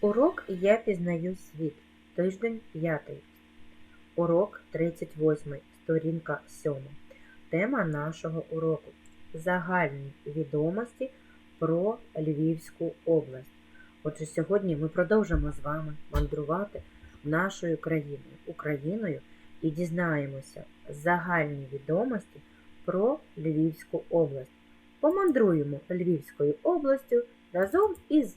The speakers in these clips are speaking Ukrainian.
Урок Я пізнаю світ. Тиждень 5. Урок 38. Сторінка 7. Тема нашого уроку Загальні відомості про Львівську область. Отже, сьогодні ми продовжимо з вами мандрувати нашою країною, Україною і дізнаємося загальні відомості про Львівську область. Помандруємо Львівською областю разом із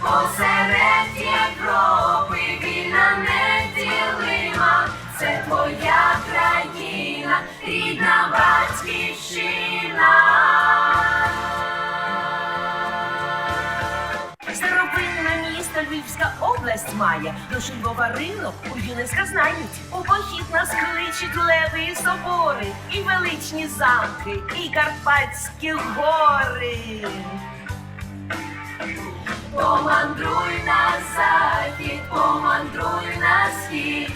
Посеред Європи вільна неділима, це твоя країна, рідна батьківщина. Старовинне місто Львівська область має, до Львова ринок у ЮНЕСКО знають. У похід нас кличуть леви і собори, і величні замки, і Карпатські гори. Помандруй на захід, помандруй на схід,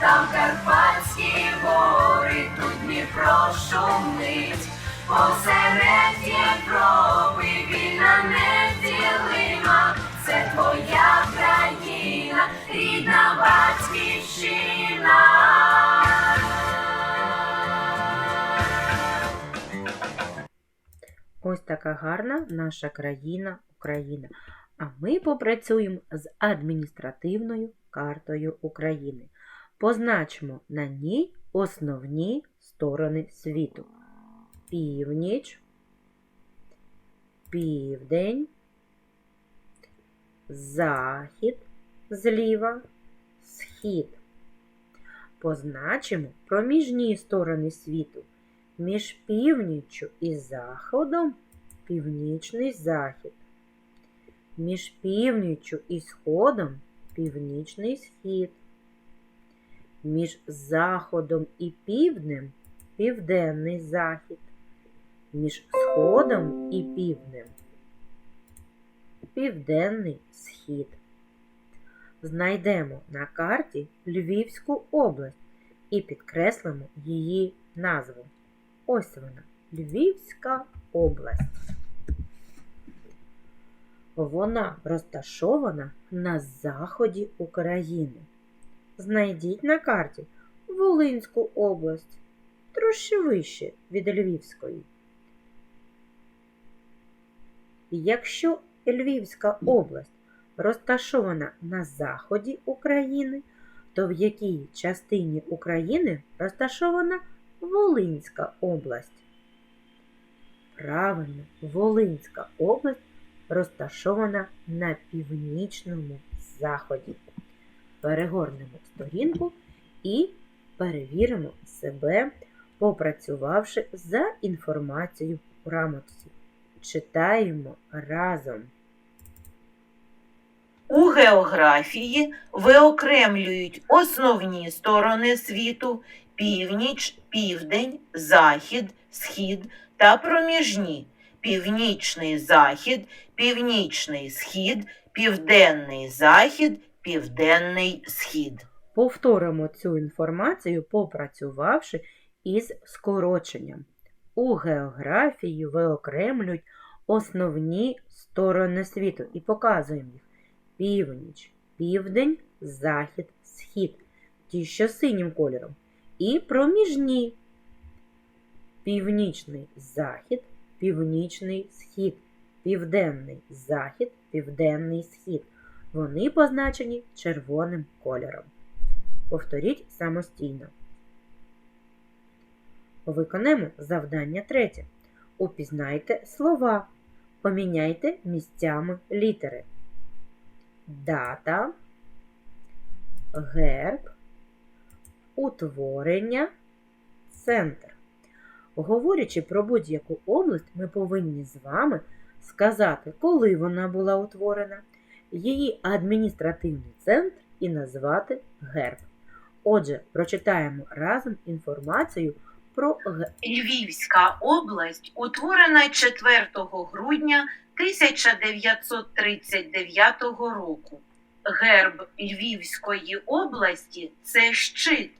там Карпатські гори, тут Дніпро шумить. Посеред Європи вільна неділима, це твоя країна, рідна батьківщина. Ось така гарна наша країна Україна. А ми попрацюємо з адміністративною картою України. Позначимо на ній основні сторони світу: північ, південь, захід зліва, схід. Позначимо проміжні сторони світу. Між північчю і заходом північний захід. Між північчю і сходом північний схід. Між заходом і півднем південний захід. Між сходом і півднем південний схід. Знайдемо на карті Львівську область і підкреслимо її назву. Ось вона, Львівська область. Вона розташована на заході України. Знайдіть на карті Волинську область, трошки вище від Львівської. Якщо Львівська область розташована на заході України, то в якій частині України розташована Волинська область? Правильно, Волинська область розташована на північному заході. Перегорнемо сторінку і перевіримо себе, попрацювавши за інформацією у грамотці. Читаємо разом. У географії виокремлюють основні сторони світу північ, південь, захід, схід та проміжні північний захід, північний схід, південний захід, південний схід. Повторимо цю інформацію, попрацювавши із скороченням. У географії виокремлюють основні сторони світу і показуємо їх: північ, південь, захід, схід, ті, що синім кольором, і проміжні північний захід, північний схід, південний захід, південний схід. Вони позначені червоним кольором. Повторіть самостійно. Виконаємо завдання третє. Упізнайте слова. Поміняйте місцями літери. Дата, герб, утворення, центр. Говорячи про будь-яку область, ми повинні з вами сказати, коли вона була утворена, її адміністративний центр і назвати герб. Отже, прочитаємо разом інформацію про Львівська область утворена 4 грудня 1939 року. Герб Львівської області це щит.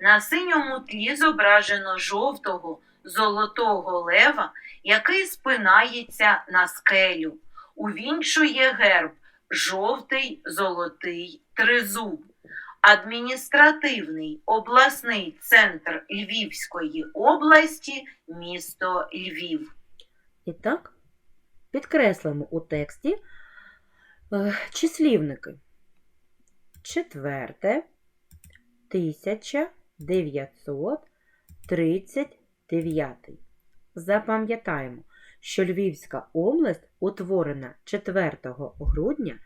На синьому тлі зображено жовтого золотого лева, який спинається на скелю. Увінчує герб жовтий золотий тризуб. Адміністративний обласний центр Львівської області місто Львів. І так, підкреслимо у тексті е, числівники. Четверте, 1939. Запам'ятаємо, що Львівська область утворена 4 грудня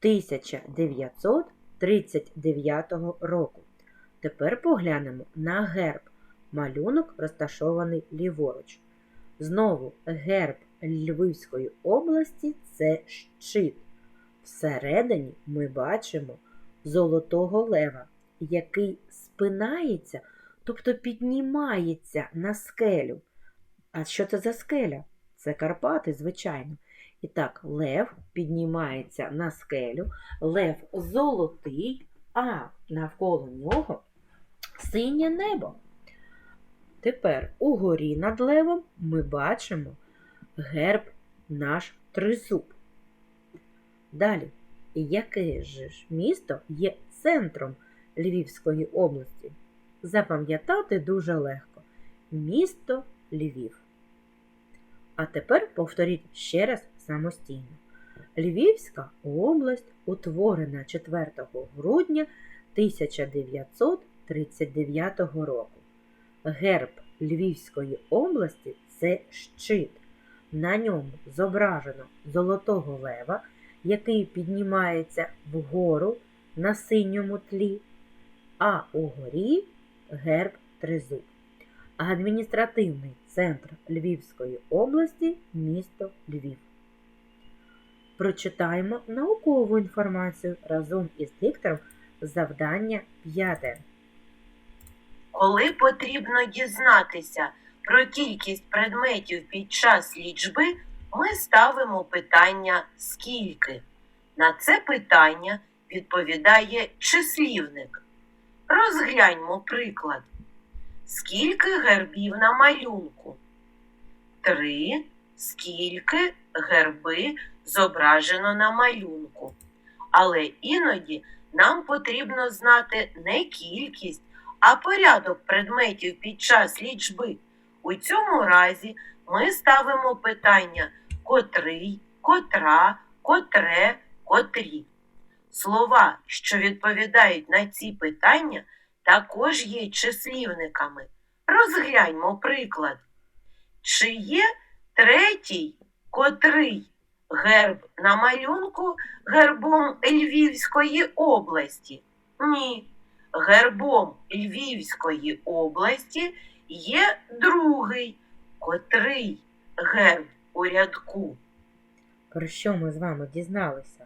1939 року. Тепер поглянемо на герб. Малюнок розташований ліворуч. Знову герб Львівської області це щит. Всередині ми бачимо золотого лева, який спинається, тобто піднімається на скелю. А що це за скеля? Це Карпати, звичайно. І так, лев піднімається на скелю, лев золотий, а навколо нього синє небо. Тепер угорі над левом ми бачимо герб наш тризуб. Далі, яке ж місто є центром Львівської області? Запам'ятати дуже легко. Місто Львів. А тепер повторіть ще раз самостійно. Львівська область утворена 4 грудня 1939 року. Герб Львівської області це щит. На ньому зображено золотого лева, який піднімається вгору на синьому тлі, а угорі герб тризуб. Адміністративний центр Львівської області місто Львів. Прочитаємо наукову інформацію разом із диктором завдання 5. Коли потрібно дізнатися про кількість предметів під час лічби, ми ставимо питання скільки. На це питання відповідає числівник. Розгляньмо приклад. Скільки гербів на малюнку? Три. Скільки герби зображено на малюнку? Але іноді нам потрібно знати не кількість, а порядок предметів під час лічби. У цьому разі ми ставимо питання котрий, котра, котре, котрі. Слова, що відповідають на ці питання, також є числівниками. Розгляньмо приклад. Чи є третій, котрий герб на малюнку гербом Львівської області? Ні. Гербом Львівської області є другий, котрий герб у рядку. Про що ми з вами дізналися?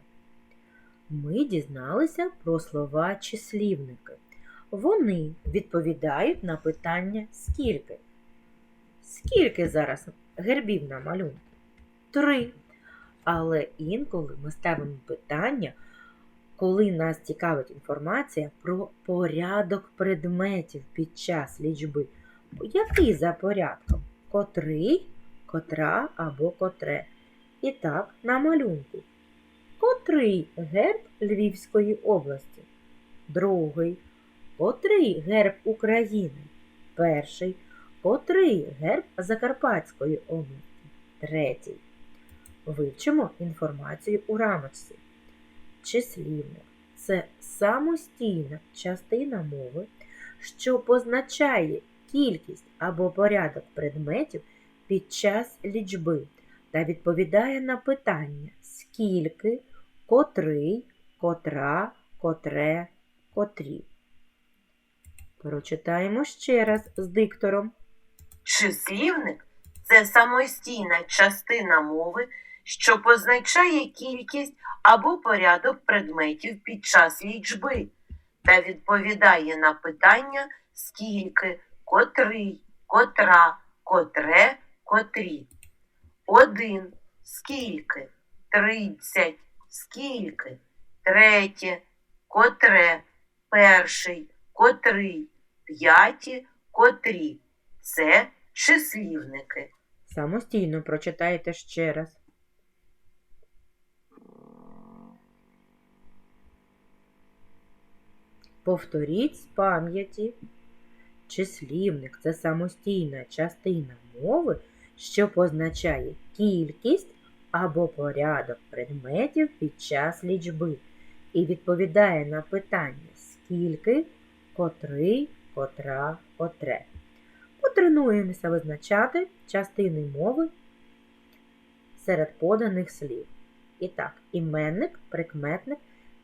Ми дізналися про слова числівники. Вони відповідають на питання скільки. Скільки зараз гербів на малюнку? Три. Але інколи ми ставимо питання, коли нас цікавить інформація про порядок предметів під час лічби. Який за порядком? Котрий, котра або котре. І так, на малюнку. Котрий герб Львівської області? Другий. Котрий герб України? Перший. Котрий герб Закарпатської області? Третій. Вивчимо інформацію у рамочці. Числівник це самостійна частина мови, що позначає кількість або порядок предметів під час лічби та відповідає на питання скільки, котрий, котра, котре, котрі. Прочитаємо ще раз з диктором. Числівник це самостійна частина мови, що позначає кількість або порядок предметів під час лічби та відповідає на питання скільки, котрий, котра, котре, котрі. Один. Скільки? Тридцять. Скільки? Третє. Котре. Перший. Котрий. П'яті. Котрі. Це числівники. Самостійно прочитайте ще раз. Повторіть з пам'яті. Числівник це самостійна частина мови, що позначає кількість або порядок предметів під час лічби і відповідає на питання скільки, котрий, котра, котре. Потренуємося визначати частини мови серед поданих слів. І так, іменник, прикметник,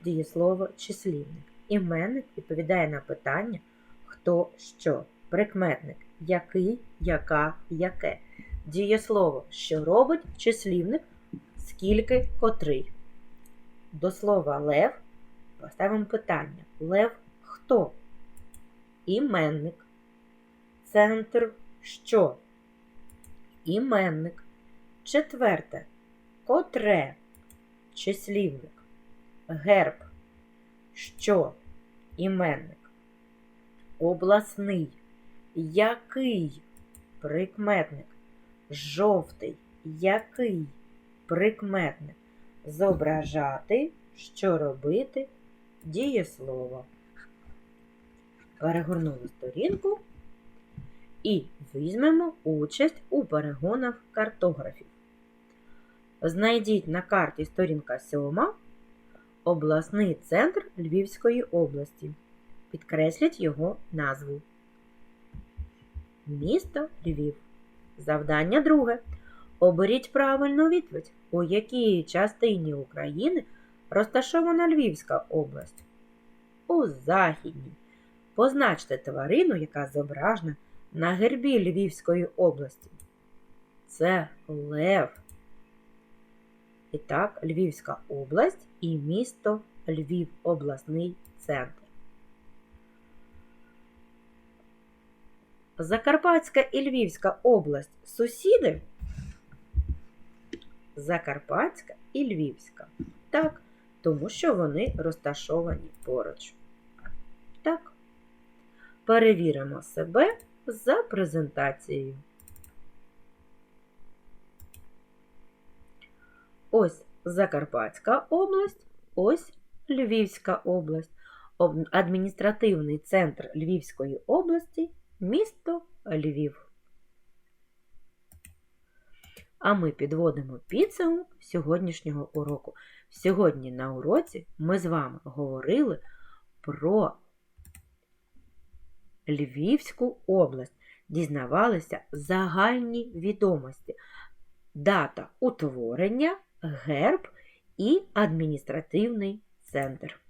дієслово, числівник. Іменник відповідає на питання хто що. Прикметник який, яка, яке. Дієслово, що робить, числівник, скільки, котрий. До слова лев поставимо питання. Лев хто? Іменник. Центр що? Іменник. Четверте. Котре. Числівник. Герб. Що? Іменник. Обласний. Який? Прикметник. Жовтий. Який? Прикметник. Зображати. Що робити? Дієслово. Перегорнули сторінку і візьмемо участь у перегонах картографів. Знайдіть на карті сторінка 7 обласний центр Львівської області. Підкресліть його назву. Місто Львів. Завдання друге. Оберіть правильну відповідь, у якій частині України розташована Львівська область. У Західній. Позначте тварину, яка зображена на гербі Львівської області. Це Лев. І так, Львівська область і місто Львів, обласний центр. Закарпатська і Львівська область сусіди? Закарпатська і Львівська. Так, тому що вони розташовані поруч. Так. Перевіримо себе за презентацією. Ось Закарпатська область, ось Львівська область. Адміністративний центр Львівської області місто Львів. А ми підводимо підсумок сьогоднішнього уроку. Сьогодні на уроці ми з вами говорили про Львівську область, дізнавалися загальні відомості, дата утворення, герб і адміністративний центр.